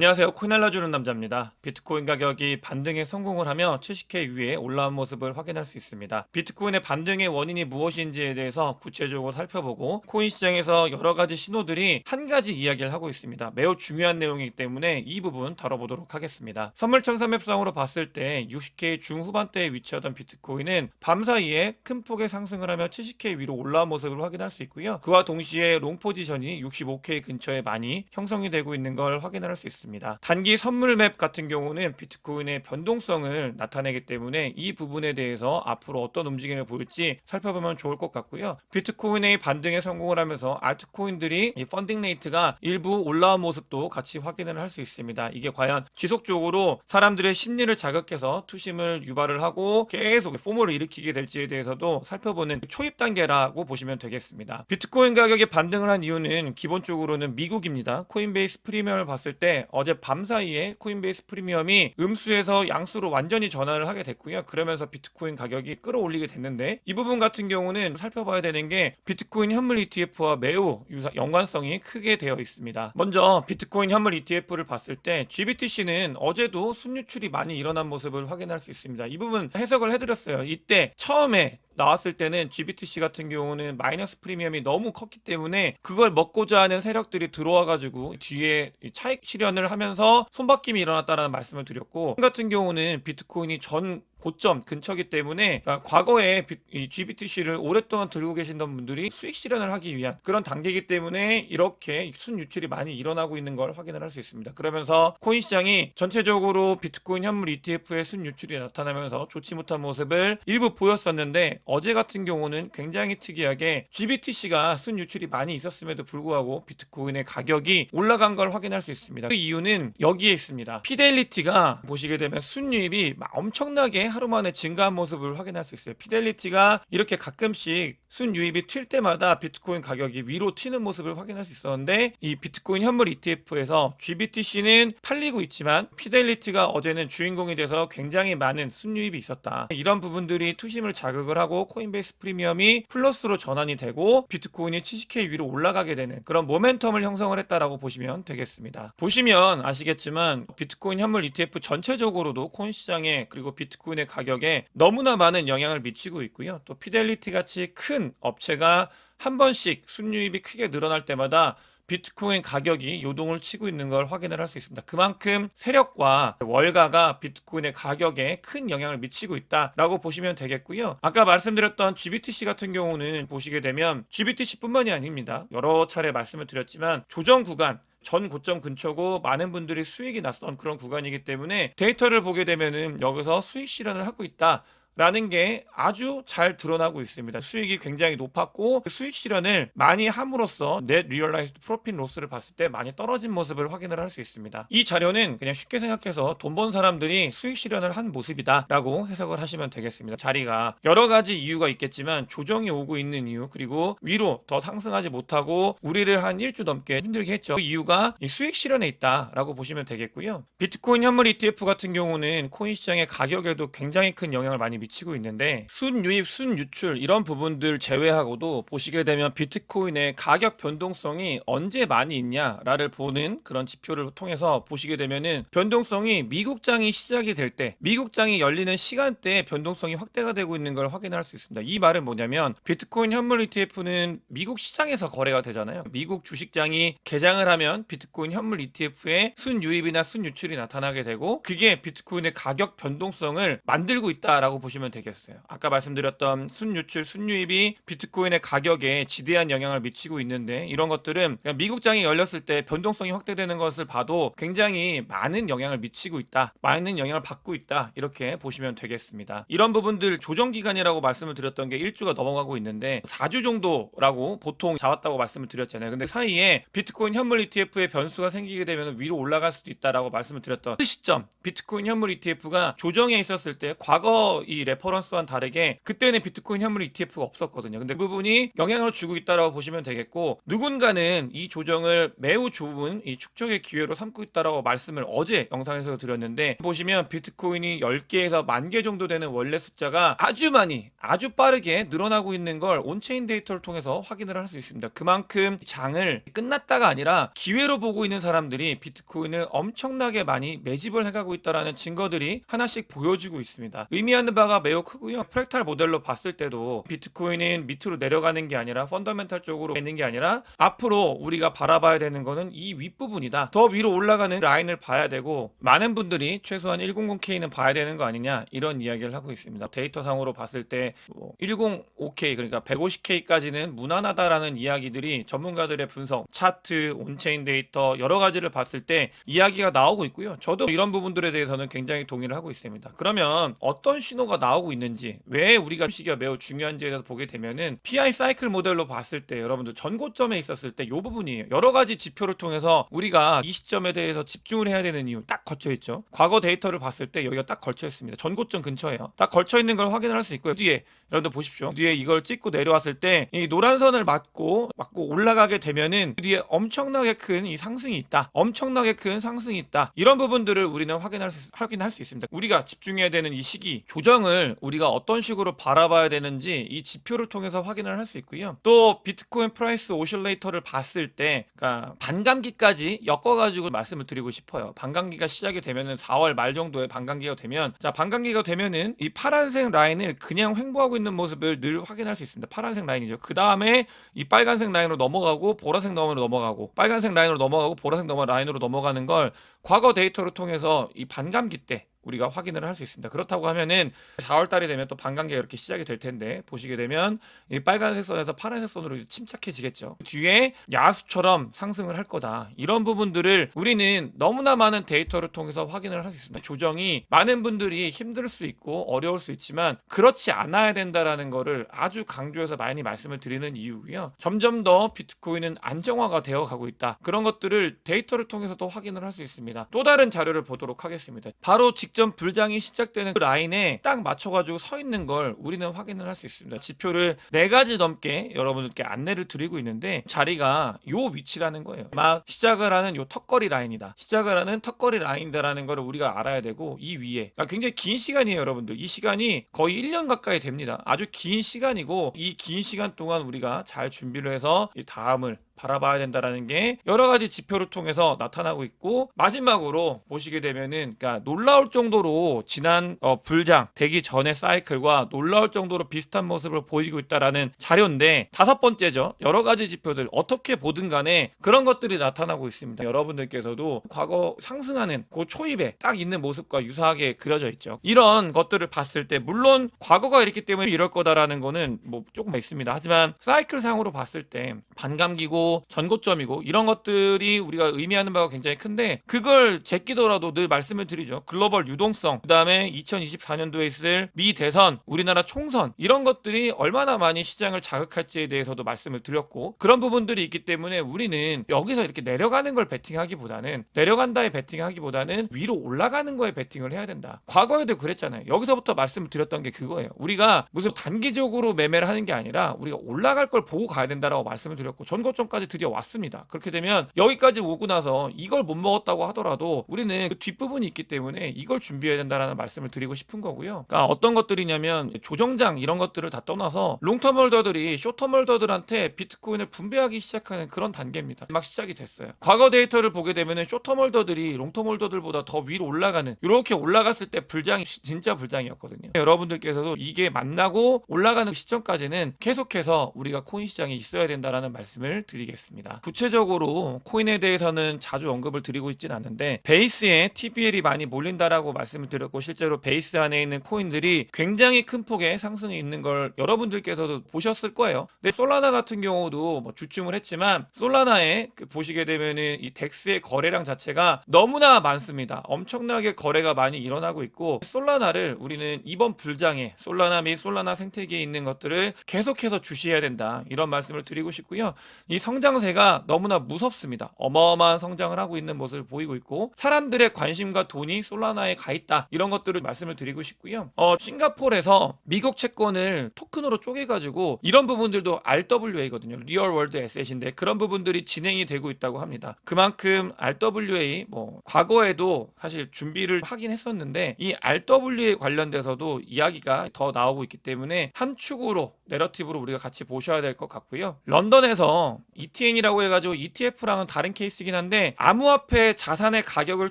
안녕하세요. 코인 알려주는 남자입니다. 비트코인 가격이 반등에 성공을 하며 70K 위에 올라온 모습을 확인할 수 있습니다. 비트코인의 반등의 원인이 무엇인지에 대해서 구체적으로 살펴보고 코인 시장에서 여러 가지 신호들이 한 가지 이야기를 하고 있습니다. 매우 중요한 내용이기 때문에 이 부분 다뤄보도록 하겠습니다. 선물 청산맵상으로 봤을 때 60K 중후반대에 위치하던 비트코인은 밤 사이에 큰 폭의 상승을 하며 70K 위로 올라온 모습을 확인할 수 있고요. 그와 동시에 롱 포지션이 65K 근처에 많이 형성이 되고 있는 걸 확인할 수 있습니다. 단기 선물 맵 같은 경우는 비트코인의 변동성을 나타내기 때문에 이 부분에 대해서 앞으로 어떤 움직임을 보일지 살펴보면 좋을 것 같고요. 비트코인의 반등에 성공을 하면서 알트코인들이 이 펀딩 레이트가 일부 올라온 모습도 같이 확인을 할 수 있습니다. 이게 과연 지속적으로 사람들의 심리를 자극해서 투심을 유발을 하고 계속 포모를 일으키게 될지에 대해서도 살펴보는 초입 단계라고 보시면 되겠습니다. 비트코인 가격이 반등을 한 이유는 기본적으로는 미국입니다. 코인베이스 프리미엄을 봤을 때 어제 밤 사이에 코인베이스 프리미엄이 음수에서 양수로 완전히 전환을 하게 됐고요. 그러면서 비트코인 가격이 끌어올리게 됐는데 이 부분 같은 경우는 살펴봐야 되는 게 비트코인 현물 ETF와 매우 유사- 연관성이 크게 되어 있습니다. 먼저 비트코인 현물 ETF를 봤을 때 GBTC는 어제도 순유출이 많이 일어난 모습을 확인할 수 있습니다. 이 부분 해석을 해드렸어요. 이때 처음에 나왔을 때는 GBTC 같은 경우는 마이너스 프리미엄이 너무 컸기 때문에 그걸 먹고자 하는 세력들이 들어와가지고 뒤에 이 차익 실현을 하면서 손바뀜이 일어났다라는 말씀을 드렸고 같은 경우는 비트코인이 전 고점 근처기 때문에 그러니까 과거에 GBTC를 오랫동안 들고 계신던 분들이 수익 실현을 하기 위한 그런 단계이기 때문에 이렇게 순유출이 많이 일어나고 있는 걸 확인을 할 수 있습니다. 그러면서 코인 시장이 전체적으로 비트코인 현물 ETF의 순유출이 나타나면서 좋지 못한 모습을 일부 보였었는데 어제 같은 경우는 굉장히 특이하게 GBTC가 순유출이 많이 있었음에도 불구하고 비트코인의 가격이 올라간 걸 확인할 수 있습니다. 그 이유는 여기에 있습니다. 피델리티가 보시게 되면 순유입이 막 엄청나게 하루 만에 증가한 모습을 확인할 수 있어요. 피델리티가 이렇게 가끔씩 순유입이 튈 때마다 비트코인 가격이 위로 튀는 모습을 확인할 수 있었는데 이 비트코인 현물 ETF에서 GBTC는 팔리고 있지만 피델리티가 어제는 주인공이 돼서 굉장히 많은 순유입이 있었다. 이런 부분들이 투심을 자극을 하고 코인베이스 프리미엄이 플러스로 전환이 되고 비트코인이 70K 위로 올라가게 되는 그런 모멘텀을 형성을 했다라고 보시면 되겠습니다. 보시면 아시겠지만 비트코인 현물 ETF 전체적으로도 코인 시장에 그리고 비트코인 의 가격에 너무나 많은 영향을 미치고 있고요. 또 피델리티 같이 큰 업체가 한 번씩 순유입이 크게 늘어날 때마다 비트코인 가격이 요동을 치고 있는 걸 확인을 할 수 있습니다. 그만큼 세력과 월가가 비트코인의 가격에 큰 영향을 미치고 있다라고 보시면 되겠고요. 아까 말씀드렸던 GBTC 같은 경우는 보시게 되면 GBTC뿐만이 아닙니다. 여러 차례 말씀을 드렸지만 조정 구간 전 고점 근처고 많은 분들이 수익이 났던 그런 구간이기 때문에 데이터를 보게 되면은 여기서 수익 실현을 하고 있다. 라는 게 아주 잘 드러나고 있습니다. 수익이 굉장히 높았고 그 수익 실현을 많이 함으로써 넷 리얼라이즈드 프로핏 로스를 봤을 때 많이 떨어진 모습을 확인을 할 수 있습니다. 이 자료는 그냥 쉽게 생각해서 돈 번 사람들이 수익 실현을 한 모습이다라고 해석을 하시면 되겠습니다. 자리가 여러 가지 이유가 있겠지만 조정이 오고 있는 이유 그리고 위로 더 상승하지 못하고 우리를 한 일주 넘게 힘들게 했죠. 그 이유가 이 수익 실현에 있다라고 보시면 되겠고요. 비트코인 현물 ETF 같은 경우는 코인 시장의 가격에도 굉장히 큰 영향을 많이 미 치고 있는데 순유입, 순유출 이런 부분들 제외하고도 보시게 되면 비트코인의 가격 변동성이 언제 많이 있냐를 보는 그런 지표를 통해서 보시게 되면은 변동성이 미국장이 시작이 될 때 미국장이 열리는 시간대에 변동성이 확대가 되고 있는 걸 확인할 수 있습니다. 이 말은 뭐냐면 비트코인 현물 ETF는 미국 시장에서 거래가 되잖아요. 미국 주식장이 개장을 하면 비트코인 현물 ETF에 순유입이나 순유출이 나타나게 되고 그게 비트코인의 가격 변동성을 만들고 있다라고 보시면 되겠어요. 아까 말씀드렸던 순유출, 순유입이 비트코인의 가격에 지대한 영향을 미치고 있는데 이런 것들은 미국장이 열렸을 때 변동성이 확대되는 것을 봐도 굉장히 많은 영향을 미치고 있다. 많은 영향을 받고 있다. 이렇게 보시면 되겠습니다. 이런 부분들 조정 기간이라고 말씀을 드렸던 게 1주가 넘어가고 있는데 4주 정도라고 보통 잡았다고 말씀을 드렸잖아요. 근데 사이에 비트코인 현물 ETF의 변수가 생기게 되면 위로 올라갈 수도 있다라고 말씀을 드렸던 그 시점 비트코인 현물 ETF가 조정에 있었을 때 과거 이이 레퍼런스와는 다르게 그때는 비트코인 현물 ETF가 없었거든요. 근데 그 부분이 영향을 주고 있다라고 보시면 되겠고 누군가는 이 조정을 매우 좋은 이 축적의 기회로 삼고 있다라고 말씀을 어제 영상에서 드렸는데 보시면 비트코인이 10개에서 만 개 정도 되는 원래 숫자가 아주 많이 아주 빠르게 늘어나고 있는 걸 온체인 데이터를 통해서 확인을 할 수 있습니다. 그만큼 장을 끝났다가 아니라 기회로 보고 있는 사람들이 비트코인을 엄청나게 많이 매집을 해가고 있다라는 증거들이 하나씩 보여주고 있습니다. 의미하는 바가 매우 크고요. 프랙탈 모델로 봤을 때도 비트코인은 밑으로 내려가는 게 아니라 펀더멘탈 쪽으로 있는 게 아니라 앞으로 우리가 바라봐야 되는 거는 이 윗부분이다. 더 위로 올라가는 라인을 봐야 되고 많은 분들이 최소한 100K는 봐야 되는 거 아니냐 이런 이야기를 하고 있습니다. 데이터 상으로 봤을 때 105K 그러니까 150K까지는 무난하다라는 이야기들이 전문가들의 분석, 차트, 온체인 데이터 여러 가지를 봤을 때 이야기가 나오고 있고요. 저도 이런 부분들에 대해서는 굉장히 동의를 하고 있습니다. 그러면 어떤 신호가 나오고 있는지 왜 우리가 시기가 매우 중요한지에 대해서 보게 되면은 PI 사이클 모델로 봤을 때 여러분들 전고점에 있었을 때 이 부분이에요. 여러 가지 지표를 통해서 우리가 이 시점에 대해서 집중을 해야 되는 이유 딱 걸쳐 있죠. 과거 데이터를 봤을 때 여기가 딱 걸쳐 있습니다. 전고점 근처에요. 딱 걸쳐 있는 걸 확인할 수 있고요. 뒤에 여러분들 보십시오. 뒤에 이걸 찍고 내려왔을 때 이 노란 선을 맞고 맞고 올라가게 되면은 그 뒤에 엄청나게 큰 이 상승이 있다. 엄청나게 큰 상승이 있다. 이런 부분들을 우리는 확인할 수 확인할 수 있습니다. 우리가 집중해야 되는 이 시기 조정 을 우리가 어떤 식으로 바라봐야 되는지 이 지표를 통해서 확인을 할 수 있고요. 또 비트코인 프라이스 오실레이터를 봤을 때 그러니까 반감기까지 엮어가지고 말씀을 드리고 싶어요. 반감기가 시작이 되면은 4월 말 정도에 반감기가 되면 자 반감기가 되면은 이 파란색 라인을 그냥 횡보하고 있는 모습을 늘 확인할 수 있습니다. 파란색 라인이죠. 그 다음에 이 빨간색 라인으로 넘어가고 보라색 라인으로 넘어가고 빨간색 라인으로 넘어가고 보라색 라인으로 넘어가는 걸 과거 데이터를 통해서 이 반감기 때 우리가 확인을 할 수 있습니다. 그렇다고 하면은 4월 달이 되면 또 반감기가 이렇게 시작이 될 텐데 보시게 되면 이 빨간색 선에서 파란색 선으로 침착해지겠죠. 뒤에 야수처럼 상승을 할 거다. 이런 부분들을 우리는 너무나 많은 데이터를 통해서 확인을 할 수 있습니다. 조정이 많은 분들이 힘들 수 있고 어려울 수 있지만 그렇지 않아야 된다라는 거를 아주 강조해서 많이 말씀을 드리는 이유고요. 점점 더 비트코인은 안정화가 되어 가고 있다. 그런 것들을 데이터를 통해서도 확인을 할 수 있습니다. 또 다른 자료를 보도록 하겠습니다. 바로 직전 불장이 시작되는 그 라인에 딱 맞춰가지고 서 있는 걸 우리는 확인을 할 수 있습니다. 지표를 네 가지 넘게 여러분들께 안내를 드리고 있는데 자리가 요 위치라는 거예요. 막 시작을 하는 요 턱걸이 라인이다. 시작을 하는 턱걸이 라인이다라는 걸 우리가 알아야 되고 이 위에 그러니까 굉장히 긴 시간이에요, 여러분들. 이 시간이 거의 1년 가까이 됩니다. 아주 긴 시간이고 이 긴 시간 동안 우리가 잘 준비를 해서 이 다음을 바라봐야 된다라는 게 여러 가지 지표를 통해서 나타나고 있고 마지막으로 보시게 되면은 그러니까 놀라울 정도로 지난 어, 불장 되기 전의 사이클과 놀라울 정도로 비슷한 모습을 보이고 있다라는 자료인데 다섯 번째죠. 여러 가지 지표들 어떻게 보든 간에 그런 것들이 나타나고 있습니다. 여러분들께서도 과거 상승하는 그 초입에 딱 있는 모습과 유사하게 그려져 있죠. 이런 것들을 봤을 때 물론 과거가 이랬기 때문에 이럴 거다라는 거는 뭐 조금 있습니다. 하지만 사이클 상으로 봤을 때 반감기고 전고점이고 이런 것들이 우리가 의미하는 바가 굉장히 큰데 그걸 제끼더라도 늘 말씀을 드리죠. 글로벌 유동성, 그다음에 2024년도에 있을 미 대선, 우리나라 총선 이런 것들이 얼마나 많이 시장을 자극할지에 대해서도 말씀을 드렸고 그런 부분들이 있기 때문에 우리는 여기서 이렇게 내려가는 걸 베팅하기보다는 내려간다에 베팅하기보다는 위로 올라가는 거에 베팅을 해야 된다. 과거에도 그랬잖아요. 여기서부터 말씀을 드렸던 게 그거예요. 우리가 무슨 단기적으로 매매를 하는 게 아니라 우리가 올라갈 걸 보고 가야 된다라고 말씀을 드렸고 전고점까지 드디어 왔습니다. 그렇게 되면 여기까지 오고 나서 이걸 못 먹었다고 하더라도 우리는 그 뒷부분이 있기 때문에 이걸 준비해야 된다라는 말씀을 드리고 싶은 거고요. 그러니까 어떤 것들이냐면 조정장 이런 것들을 다 떠나서 롱텀 홀더들이 쇼텀 홀더들한테 비트코인을 분배하기 시작하는 그런 단계입니다. 막 시작이 됐어요. 과거 데이터를 보게 되면은 쇼텀 홀더들이 롱텀 홀더들보다 더 위로 올라가는 이렇게 올라갔을 때 불장이 시- 진짜 불장이었거든요. 여러분들께서도 이게 만나고 올라가는 시점까지는 계속해서 우리가 코인 시장이 있어야 된다라는 말씀을 드 리겠습니다. 구체적으로 코인에 대해서는 자주 언급을 드리고 있진 않는데 베이스에 TPL이 많이 몰린다라고 말씀을 드렸고 실제로 베이스 안에 있는 코인들이 굉장히 큰 폭의 상승이 있는 걸 여러분들께서도 보셨을 거예요. 근데 솔라나 같은 경우도 뭐 주춤을 했지만 솔라나에 그 보시게 되면은 이 덱스의 거래량 자체가 너무나 많습니다. 엄청나게 거래가 많이 일어나고 있고 솔라나를 우리는 이번 불장에 솔라나 및 솔라나 생태계에 있는 것들을 계속해서 주시해야 된다. 이런 말씀을 드리고 싶고요. 이 성장세가 너무나 무섭습니다. 어마어마한 성장을 하고 있는 모습을 보이고 있고 사람들의 관심과 돈이 솔라나에 가 있다. 이런 것들을 말씀을 드리고 싶고요. 어, 싱가포르에서 미국 채권을 토큰으로 쪼개가지고 이런 부분들도 RWA거든요. 리얼 월드 에셋인데 그런 부분들이 진행이 되고 있다고 합니다. 그만큼 RWA 뭐 과거에도 사실 준비를 하긴 했었는데 이 RWA 관련돼서도 이야기가 더 나오고 있기 때문에 한 축으로 내러티브로 우리가 같이 보셔야 될 것 같고요. 런던에서 ETN이라고 해가지고 ETF랑은 다른 케이스이긴 한데 암호화폐 자산의 가격을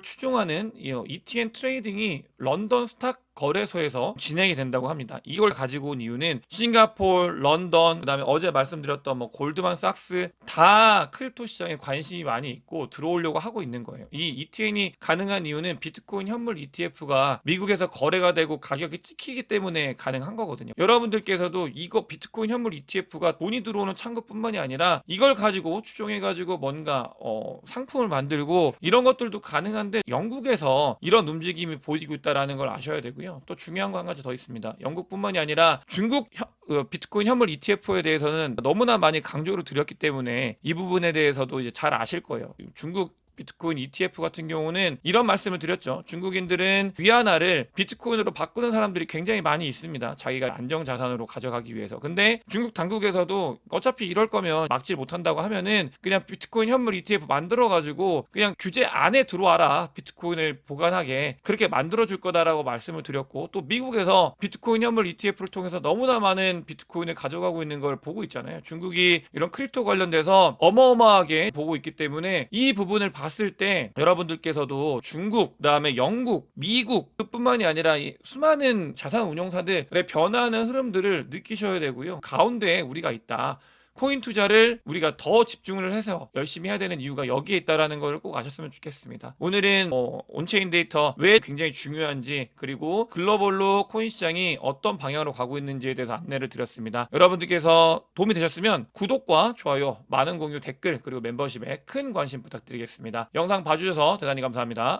추종하는 이 ETN 트레이딩이 런던 스탁 거래소에서 진행이 된다고 합니다. 이걸 가지고 온 이유는 싱가포르, 런던, 그다음에 어제 말씀드렸던 뭐 골드만삭스 다 크립토 시장에 관심이 많이 있고 들어오려고 하고 있는 거예요. 이 ETN이 가능한 이유는 비트코인 현물 ETF가 미국에서 거래가 되고 가격이 찍히기 때문에 가능한 거거든요. 여러분들께서도 이거 비트코인 현물 ETF가 돈이 들어오는 창구뿐만이 아니라 이걸 가지고 추종해 가지고 뭔가 어, 상품을 만들고 이런 것들도 가능한데 영국에서 이런 움직임이 보이고 있다라는 걸 아셔야 되고요. 또 중요한 거 한 가지 더 있습니다. 영국뿐만이 아니라 중국 현- 어, 비트코인 현물 ETF에 대해서는 너무나 많이 강조를 드렸기 때문에 이 부분에 대해서도 이제 잘 아실 거예요. 중국 비트코인 ETF 같은 경우는 이런 말씀을 드렸죠. 중국인들은 위안화를 비트코인으로 바꾸는 사람들이 굉장히 많이 있습니다. 자기가 안정 자산으로 가져가기 위해서. 근데 중국 당국에서도 어차피 이럴 거면 막지 못한다고 하면은 그냥 비트코인 현물 ETF 만들어 가지고 그냥 규제 안에 들어와라. 비트코인을 보관하게 그렇게 만들어 줄 거다라고 말씀을 드렸고 또 미국에서 비트코인 현물 ETF를 통해서 너무나 많은 비트코인을 가져가고 있는 걸 보고 있잖아요. 중국이 이런 크립토 관련돼서 어마어마하게 보고 있기 때문에 이 부분을 봤을 때 여러분들께서도 중국, 그다음에 영국, 미국 뿐만이 아니라 이 수많은 자산 운용사들의 변화하는 흐름들을 느끼셔야 되고요. 가운데에 우리가 있다. 코인 투자를 우리가 더 집중을 해서 열심히 해야 되는 이유가 여기에 있다라는 걸 꼭 아셨으면 좋겠습니다. 오늘은 어, 온체인 데이터 왜 굉장히 중요한지 그리고 글로벌로 코인 시장이 어떤 방향으로 가고 있는지에 대해서 안내를 드렸습니다. 여러분들께서 도움이 되셨으면 구독과 좋아요, 많은 공유, 댓글 그리고 멤버십에 큰 관심 부탁드리겠습니다. 영상 봐주셔서 대단히 감사합니다.